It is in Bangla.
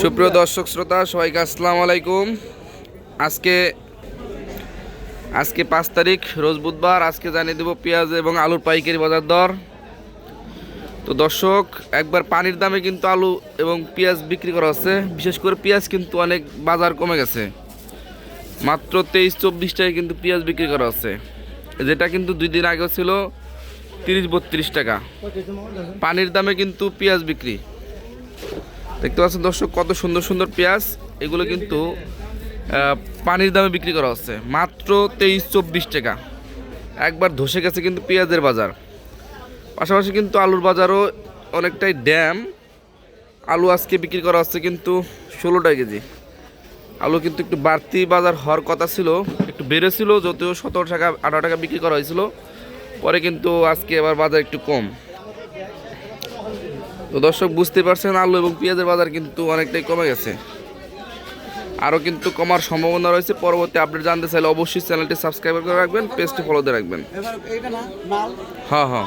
সুপ্রিয় দর্শক শ্রোতা, সবাইকে আসসালামু আলাইকুম। আজকে আজকে পাঁচ তারিখ, রোজ বুধবার। আজকে জানিয়ে দেবো পেঁয়াজ এবং আলুর পাইকারি বাজার দর। তো দর্শক, একবার পানির দামে কিন্তু আলু এবং পেঁয়াজ বিক্রি করা হচ্ছে। বিশেষ করে পেঁয়াজ কিন্তু অনেক বাজার কমে গেছে। মাত্র তেইশ চব্বিশ টাকায় কিন্তু পেঁয়াজ বিক্রি করা হচ্ছে। যেটা কিন্তু দুই দিন আগে ছিল তিরিশ বত্রিশ টাকা। পানির দামে কিন্তু পেঁয়াজ বিক্রি। দেখতে পাচ্ছেন দর্শক, কত সুন্দর সুন্দর পেঁয়াজ। এগুলো কিন্তু পানির দামে বিক্রি করা হচ্ছে। মাত্র তেইশ চব্বিশ টাকা। একবার ধসে গেছে কিন্তু পেঁয়াজের বাজার। পাশাপাশি কিন্তু আলুর বাজারও অনেকটাই ড্যাম। আলু আজকে বিক্রি করা হচ্ছে কিন্তু ষোলো টাকা কেজি। আলু কিন্তু একটু বাড়তি বাজার হওয়ার কথা ছিল, একটু বেড়েছিল, যদিও সতেরো টাকা, আঠারো টাকা বিক্রি করা হয়েছিল। পরে কিন্তু আজকে এবার বাজার একটু কম। তো দর্শক বুঝতে পারছেন আলু এবং পেঁয়াজের বাজার কিন্তু অনেকটাই কমে গেছে। আরও কিন্তু কমার সম্ভাবনা রয়েছে। পরবর্তী আপডেট জানতে চাইলে অবশ্যই চ্যানেলটি সাবস্ক্রাইব করে রাখবেন পেজটি ফলো দিয়ে রাখবেন। হ্যাঁ হ্যাঁ।